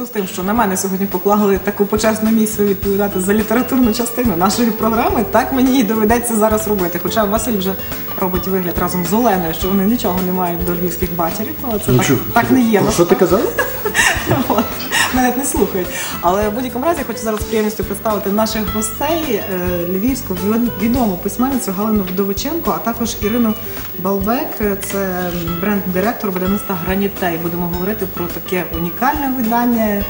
зв'язку з тим, що на мене сьогодні поклали таку почесну місію відповідати за літературну частину нашої програми, так мені і доведеться зараз робити. Хоча Василь вже робить вигляд разом з Оленою, що вони нічого не мають до львівських батьків, але це так, так не є. Ну, що ти казав? От. Навіть не слухають. Але в будь-якому разі хочу зараз з приємністю представити наших гостей е, львівську відому письменницю Галину Вдовиченко, а також Ірину Балбек. Це бренд-директор видавництва Гранітей. Будемо говорити про таке унікальне видання,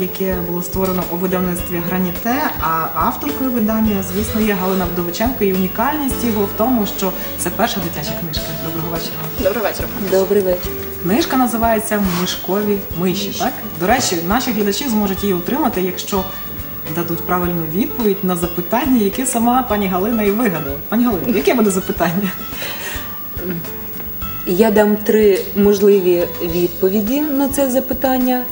яке було створено у видавництві Граніте. А авторкою видання, звісно, є Галина Вдовиченко. І унікальність його в тому, що це перша дитяча книжка. Доброго вечора. Добрий вечір. Добрий вечір. Книжка називається Мишкові миші. Так до речі, наші глядачі зможуть її отримати, якщо дадуть правильну відповідь на запитання, яке сама пані Галина і вигадала. Пані Галина, яке буде запитання? Я дам три можливі відповіді на це запитання.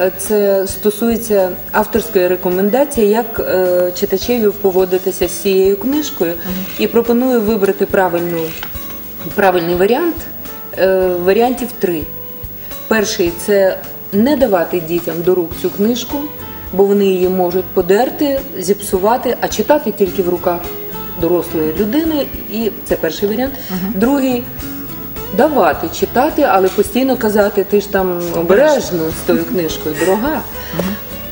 Е, Це стосується авторської рекомендації, як е, читачеві поводитися з цією книжкою, і пропоную вибрати правильну, правильний варіант. Е, Варіантів три. Перший це не давати дітям до рук цю книжку, бо вони її можуть подерти, зіпсувати, а читати тільки в руках дорослої людини. І це перший варіант. Другий давати читати, але постійно казати, ти ж там обережно з тою книжкою, дорога.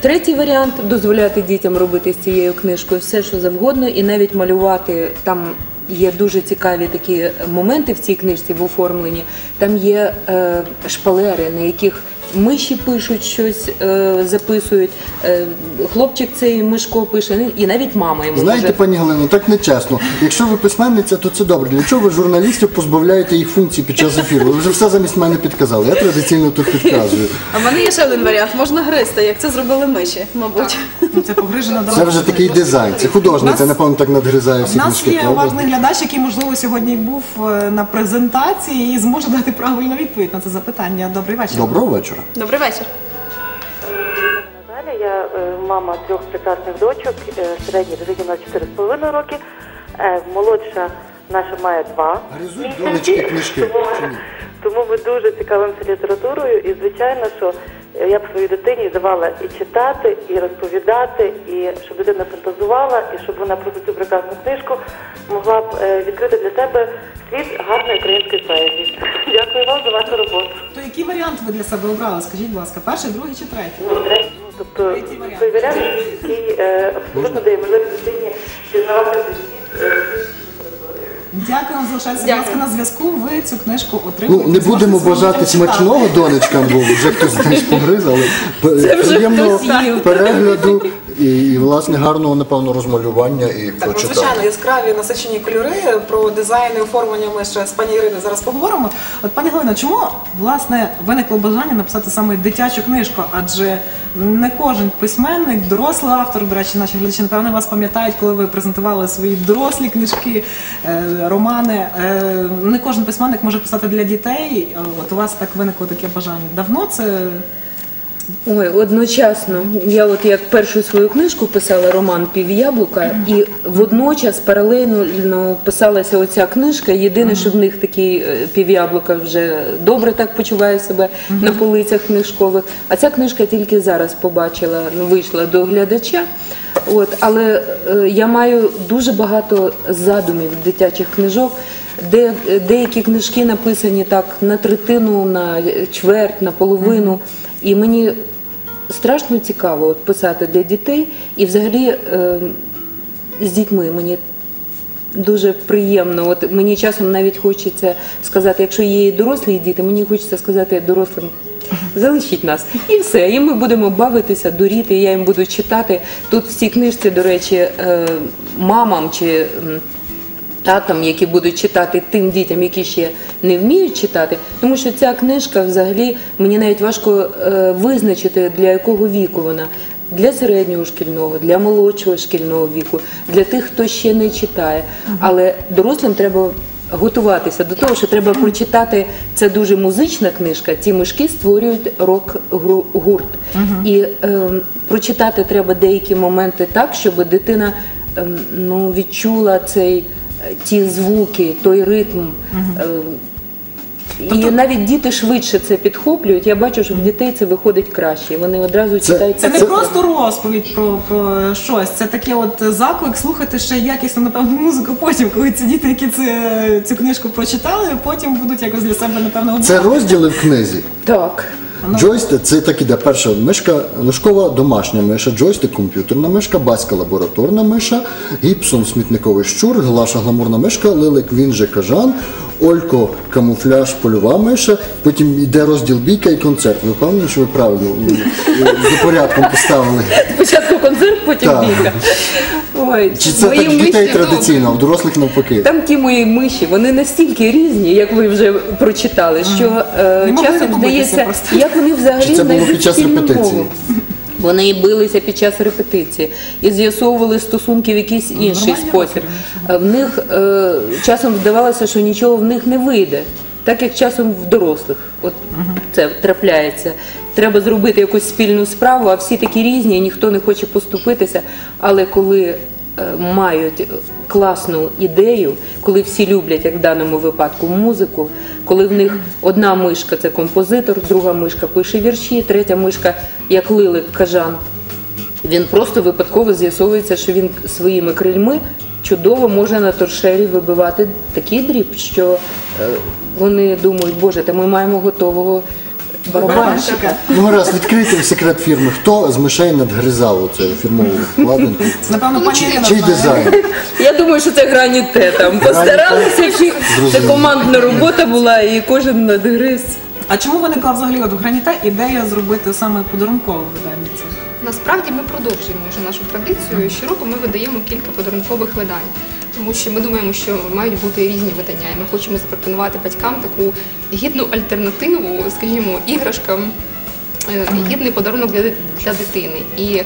Третій варіант дозволяти дітям робити з цією книжкою все, що завгодно, і навіть малювати там. Є дуже цікаві такі моменти в цій книжці в оформленні. Там є е, шпалери, на яких миші пишуть щось, е, записують. Е, хлопчик цей Мишко пише, і навіть мама йому Знаєте, може пані Галино, так не чесно. Якщо ви письменниця, то це добре. Для чого ви журналістів позбавляєте їх функцій під час ефіру? Ви вже все замість мене підказали. Я традиційно тут підказую. А в мене є ще один варіант. Можна гристи, як це зробили миші, мабуть. Ну, Це погрижена дорога. Це вже такий дизайн. Це художниця, напевно, так надгризає У всі нас книжки. є правда? уважний глядач, який можливо сьогодні був е, на презентації і зможе дати правильну відповідь на це запитання. Добрий вечір. Доброго вечора. Добрий вечір. Наталя, я е, мама трьох прекрасних дочок, е, середній дитині на 4,5 роки, е, молодша наша має два. Місяці. Тому, тому ми дуже цікавимося літературою, і звичайно, що я б своїй дитині давала і читати, і розповідати, і щоб дитина фантазувала, і щоб вона про цю прекрасну книжку могла б е, відкрити для себе світ гарної української поезії. Дякую вам за вашу роботу. То який варіант ви для себе обрали? Скажіть, будь ласка, перший, другий чи третій? Ну, третій, ну, тобто той варіант, який е, абсолютно дає можливість дитині пізнавати Дякую, залишайтеся, будь Дякую. ласка, на зв'язку. Ви цю книжку Ну, не будемо зможете бажати самі смачного донечкам, бо вже хтось знаєш погриз, але п- приємного хтось їв. перегляду і, і, власне, гарного, напевно, розмалювання і Так, ну, прочитання. звичайно, яскраві насичені кольори про дизайн і оформлення ми ще з пані Іриною зараз поговоримо. От пані Галина, чому власне виникло бажання написати саме дитячу книжку? Адже не кожен письменник, дорослий автор, до речі, наші глядачі, напевно, вас пам'ятають, коли ви презентували свої дорослі книжки, е, романи. Е, не кожен письменник може писати для дітей. От у вас так виникло таке бажання. Давно це Ой, одночасно. Я от як першу свою книжку писала роман Пів'яблука, і водночас паралельно писалася оця книжка. Єдине, що в них такий е, пів'яблука вже добре так почуває себе на полицях книжкових. А ця книжка тільки зараз побачила, ну вийшла до глядача. От, але е, я маю дуже багато задумів дитячих книжок. Де деякі книжки написані так на третину, на чверть, на половину. І мені страшно цікаво писати для дітей. І взагалі е, з дітьми мені дуже приємно. От мені часом навіть хочеться сказати, якщо є і дорослі діти, мені хочеться сказати дорослим. Залишіть нас і все. І ми будемо бавитися, дуріти. Я їм буду читати. Тут в цій книжці, до речі, е, мамам чи татам, які будуть читати тим дітям, які ще не вміють читати, тому що ця книжка взагалі мені навіть важко е, визначити для якого віку вона. Для середнього шкільного, для молодшого шкільного віку, для тих, хто ще не читає. Але дорослим треба готуватися до того, що треба прочитати. Це дуже музична книжка. Ці мишки створюють рок-гурт. І е, прочитати треба деякі моменти так, щоб дитина ем, ну, відчула цей, е, ті звуки, той ритм. Е, І навіть діти швидше це підхоплюють. Я бачу, що в дітей це виходить краще. Вони одразу Це- читають Це не Це- просто розповідь про, про щось, це таке от заклик слухати ще якісну, напевно, музику потім, коли ці діти, які це, цю книжку прочитали, потім будуть якось для себе, напевно, Це розділи в книзі. так. Джойстик це так іде. Перша мишка, лишкова домашня миша, джойстик комп'ютерна мишка, баська лабораторна миша, гіпсон смітниковий щур, глаша гламурна мишка, лилик він же кажан, Олько камуфляж польова миша, потім йде розділ бійка і концерт. Ви впевнені, що ви правильно за порядком поставили? Спочатку концерт, потім Так. бійка. Ой, Чи це мої так в дітей миші, ну, традиційно, а в дорослих навпаки? Там ті мої миші, вони настільки різні, як ви вже прочитали, що е, Не могли часом добитися здається, просто. як вони взагалі Чи це було під час репетиції? мову. Вони і билися під час репетиції і з'ясовували стосунки в якийсь інший спосіб. В них е, часом здавалося, що нічого в них не вийде, так як часом в дорослих. От це трапляється. Треба зробити якусь спільну справу, а всі такі різні, і ніхто не хоче поступитися. Але коли е, мають класну ідею, коли всі люблять, як в даному випадку, музику, коли в них одна мишка це композитор, друга мишка пише вірші, третя мишка, як лилик кажан, він просто випадково з'ясовується, що він своїми крильми чудово може на торшері вибивати такий дріб, що е, вони думають, боже, та ми маємо готового барабанщика. Ну раз відкрийте секрет фірми. Хто з мишей надгризав оцю фірмову вкладинку? Напевно, пані Ірина Чий знає. дизайн? Я думаю, що це граніте там. Постаралися всі. Це Зрозуміло. командна робота була, і кожен надгриз. А чому виникла взагалі от Граніта ідея зробити саме подарункове видання? це? Насправді ми продовжуємо вже нашу традицію. Щороку ми видаємо кілька подарункових видань, тому що ми думаємо, що мають бути різні видання, і ми хочемо запропонувати батькам таку гідну альтернативу, скажімо, іграшкам, е, гідний подарунок для, для дитини. І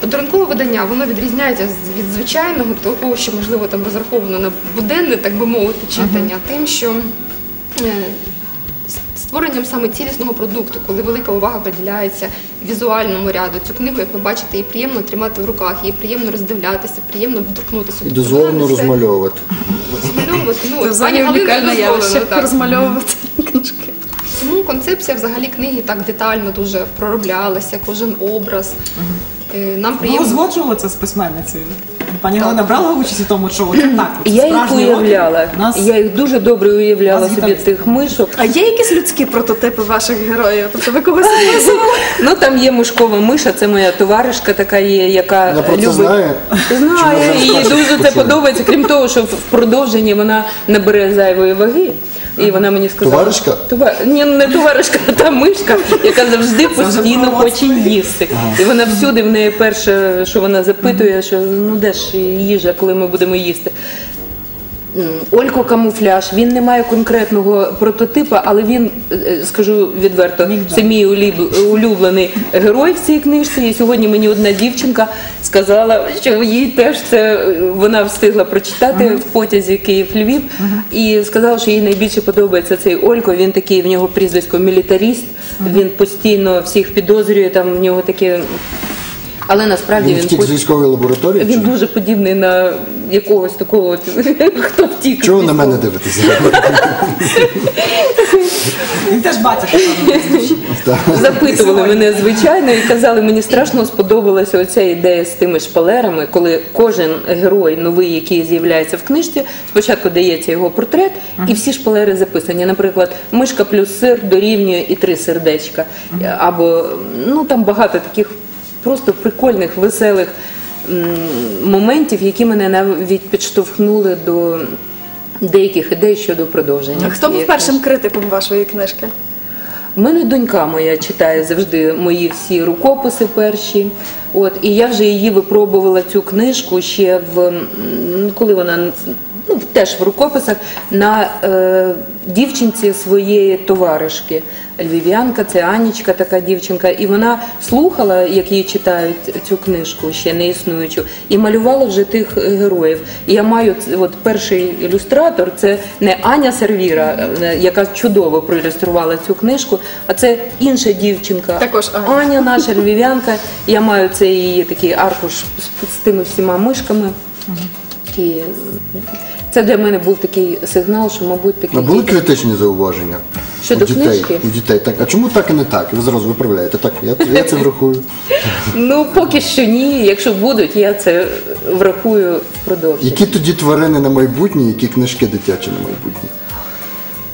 подарункове видання воно відрізняється від звичайного того, що можливо там розраховано на буденне, так би мовити, читання, тим, що е, створенням саме цілісного продукту, коли велика увага приділяється візуальному ряду. Цю книгу, як ви бачите, її приємно тримати в руках, її приємно роздивлятися, приємно доторкнутися. І дозволено розмальовувати. Розмальовувати. Ну, пані унікальне явище розмальовувати книжки. Тому концепція взагалі книги так детально дуже пророблялася, кожен образ. Е, Нам Ви приємно. узгоджували це з письменницею? Пані Галина брала участь у тому, що от так, от, Я їх уявляла. нас Я їх дуже добре уявляла Нас собі тих мишок. А є якісь людські прототипи ваших героїв? Тобто ви когось описували? Ну там є мишкова миша, це моя товаришка така є, яка Вона про це любить. знає? Знає, їй дуже це подобається. Крім того, що в продовженні вона набере зайвої ваги. І вона мені сказала. Товаришка? Това... Ні, не товаришка, а та мишка, яка завжди постійно хоче їсти. І вона всюди в неї перше, що вона запитує, що ну де ж їжа, коли ми будемо їсти. Олько камуфляж, він не має конкретного прототипа, але він, е, скажу відверто, це мій улюблений герой в цій книжці. І сьогодні мені одна дівчинка сказала, що їй теж це е, вона встигла прочитати в потязі Київ-Львів, і сказала, що їй найбільше подобається цей Олько. Він такий, в нього прізвисько мілітаріст. Він постійно всіх підозрює, там в нього таке. Але насправді Він він, втік з військової лабораторії? він чи? дуже подібний на якогось такого, от, хто втік. Чого на мене дивитеся? він теж батя. Запитували мене звичайно і казали, мені страшно сподобалася оця ідея з тими шпалерами, коли кожен герой новий, який з'являється в книжці, спочатку дається його портрет, і всі шпалери записані. Наприклад, мишка плюс сир дорівнює і три сердечка. Або ну там багато таких просто прикольних, веселих моментів, які мене навіть підштовхнули до деяких ідей щодо продовження. А хто був першим критиком вашої книжки? у мене донька моя читає завжди мої всі рукописи перші. От, і я вже її випробувала цю книжку ще в коли вона ну, теж в рукописах на е, дівчинці своєї товаришки. Львів'янка, це Анічка, така дівчинка, і вона слухала, як їй читають цю книжку, ще не існуючу, і малювала вже тих героїв. І я маю от перший ілюстратор, це не Аня Сервіра, е, яка чудово проілюструвала цю книжку, а це інша дівчинка. Також Аня. Аня, наша львів'янка. Я маю цей її такий аркуш з, з тими всіма мишками. І Це для мене був такий сигнал, що, мабуть, А такий були критичні зауваження? Щодо у дітей, книжки? у дітей. Так, а чому так і не так? Ви зразу виправляєте. Так, я, я це врахую. Ну, поки що ні. Якщо будуть, я це врахую впродовж. Які тоді тварини на майбутнє, які книжки дитячі на майбутнє?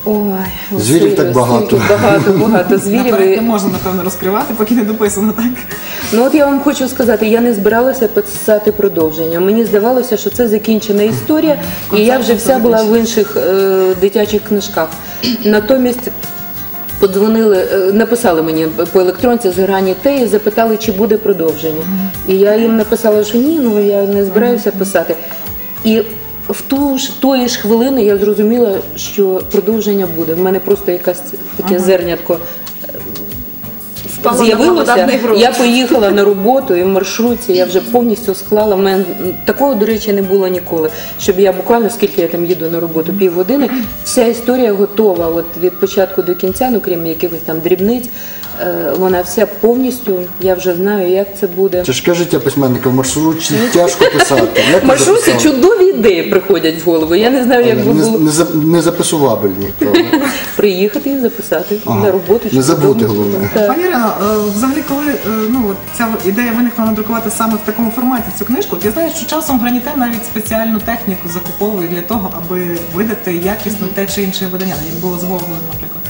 Ой, Звірів Василю, так багато. стільки Багато, багато звірів. Наперед І- не можна, напевно, розкривати, поки не дописано так. Ну от я вам хочу сказати, я не збиралася писати продовження. Мені здавалося, що це закінчена історія, і я вже вся була в інших е, дитячих книжках. Натомість подзвонили, е, написали мені по електронці з грані те і запитали, чи буде продовження. І я їм написала, що ні, ну я не збираюся писати. І в ту ж тої ж хвилини я зрозуміла, що продовження буде. В мене просто якась таке зернятко Впала з'явилося. Я поїхала на роботу і в маршрутці я вже повністю склала. У мене такого, до речі, не було ніколи. Щоб я буквально скільки я там їду на роботу, півгодини, вся історія готова. От від початку до кінця, ну крім якихось там дрібниць, е, вона вся повністю. Я вже знаю, як це буде. Тяжке життя письменника в маршрутці тяжко писати. В ви маршрутці чудові ідеї приходять в голову. Я не знаю, як би не, було не, записувабельні, приїхати і записати на роботу. Не чи забути головне. Пані Ірино, взагалі, коли е, ну, от ця ідея виникла надрукувати саме в такому форматі цю книжку, от я знаю, що часом граніте навіть спеціальну техніку закуповує для того, аби видати якісно те чи інше видання, як було з Гоголем, наприклад.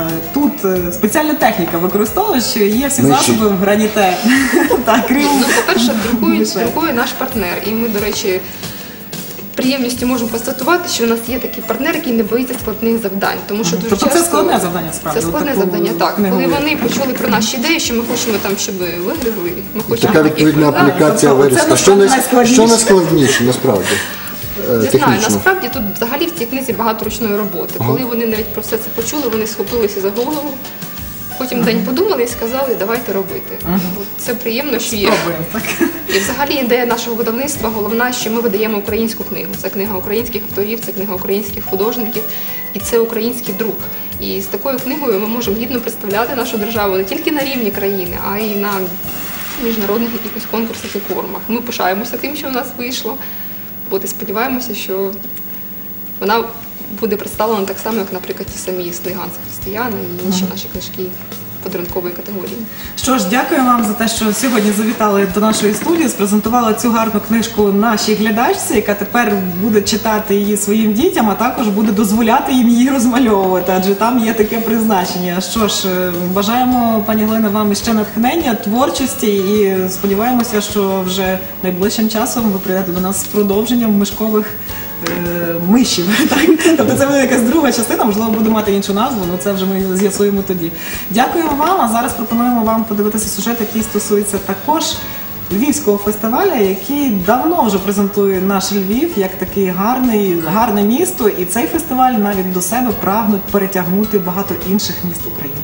Е, Тут е, спеціальна техніка використовує, що є всі Миші. засоби в граніте. Так, крім Ну, по-перше, друкує наш партнер. І ми, до речі, приємністю можемо констатувати, що у нас є такий партнер, який не боїться складних завдань. Тому що дуже Тобто це складне завдання, справді, Це складне завдання, так. Коли видати. вони почули про наші ідеї, що ми хочемо там, щоб ви вигризли, ми хочемо Така відповідна аплікація тобто. Що, найскладніше. що найскладніше, насправді? е, Не знаю, насправді тут взагалі в цій книзі багато ручної роботи. Коли вони навіть про все це почули, вони схопилися за голову. Потім день подумали і сказали, давайте робити. Це приємно, що є. І взагалі ідея нашого видавництва головна, що ми видаємо українську книгу. Це книга українських авторів, це книга українських художників і це український друк. І з такою книгою ми можемо гідно представляти нашу державу не тільки на рівні країни, а й на міжнародних якихось конкурсах і форумах. Ми пишаємося тим, що у нас вийшло. От і сподіваємося, що вона буде представлена так само, як, наприклад, ті самі сни Ганса Християна і інші наші книжки подарункової категорії. Що ж, дякую вам за те, що сьогодні завітали до нашої студії, спрозентували цю гарну книжку нашій глядачці, яка тепер буде читати її своїм дітям, а також буде дозволяти їм її розмальовувати, адже там є таке призначення. Що ж, е, бажаємо, пані Галина, вам ще натхнення, творчості і сподіваємося, що вже найближчим часом ви прийдете до нас з продовженням мишкових. Е, Мишів, так? Тобто це буде якась друга частина, можливо, буде мати іншу назву, але це вже ми з'ясуємо тоді. Дякуємо вам. А зараз пропонуємо вам подивитися сюжет, який стосується також львівського фестивалю, який давно вже презентує наш Львів як такий гарний, гарне місто. І цей фестиваль навіть до себе прагнуть перетягнути багато інших міст України.